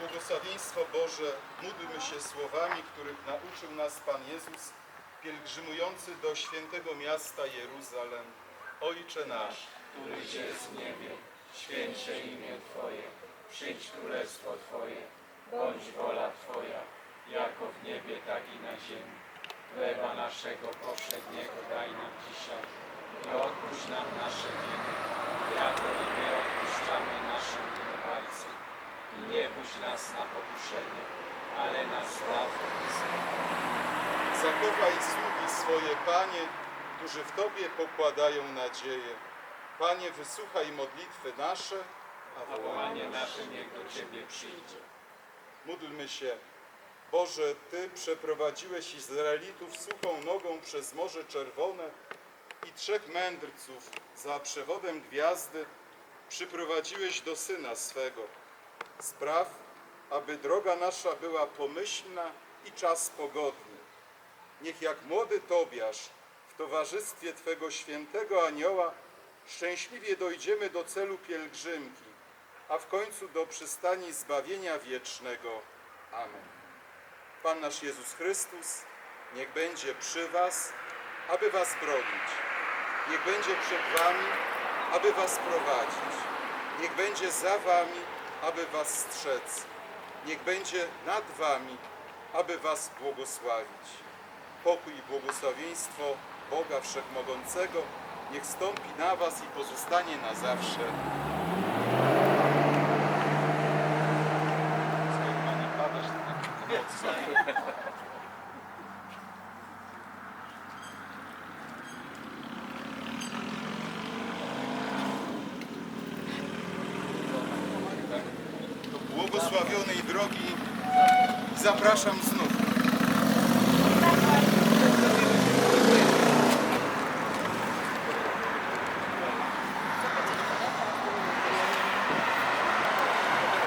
błogosławieństwo Boże, módlmy się słowami, których nauczył nas Pan Jezus, pielgrzymujący do świętego miasta Jeruzalem. Ojcze nasz, któryś jest w niebie, święć imię Twoje, przyjdź królestwo Twoje, bądź wola Twoja, jako w niebie, tak i na ziemi. Chleba naszego powszedniego na pokuszenie, ale nas zbaw zachowaj sługi swoje, Panie, którzy w Tobie pokładają nadzieję. Panie, wysłuchaj modlitwy nasze, a wołanie nasze niech do Ciebie przyjdzie. Módlmy się. Boże, Ty przeprowadziłeś Izraelitów suchą nogą przez Morze Czerwone i trzech mędrców za przewodem gwiazdy przyprowadziłeś do Syna swego. Spraw, aby droga nasza była pomyślna i czas pogodny. Niech jak młody Tobiasz w towarzystwie Twego świętego anioła szczęśliwie dojdziemy do celu pielgrzymki, a w końcu do przystani zbawienia wiecznego. Amen. Pan nasz Jezus Chrystus niech będzie przy Was, aby Was bronić. Niech będzie przed Wami, aby Was prowadzić. Niech będzie za Wami, aby Was strzec. Niech będzie nad Wami, aby Was błogosławić. Pokój i błogosławieństwo Boga Wszechmogącego niech stąpi na Was i pozostanie na zawsze. Padasz tak mocno. Do błogosławionej drogi zapraszam znów.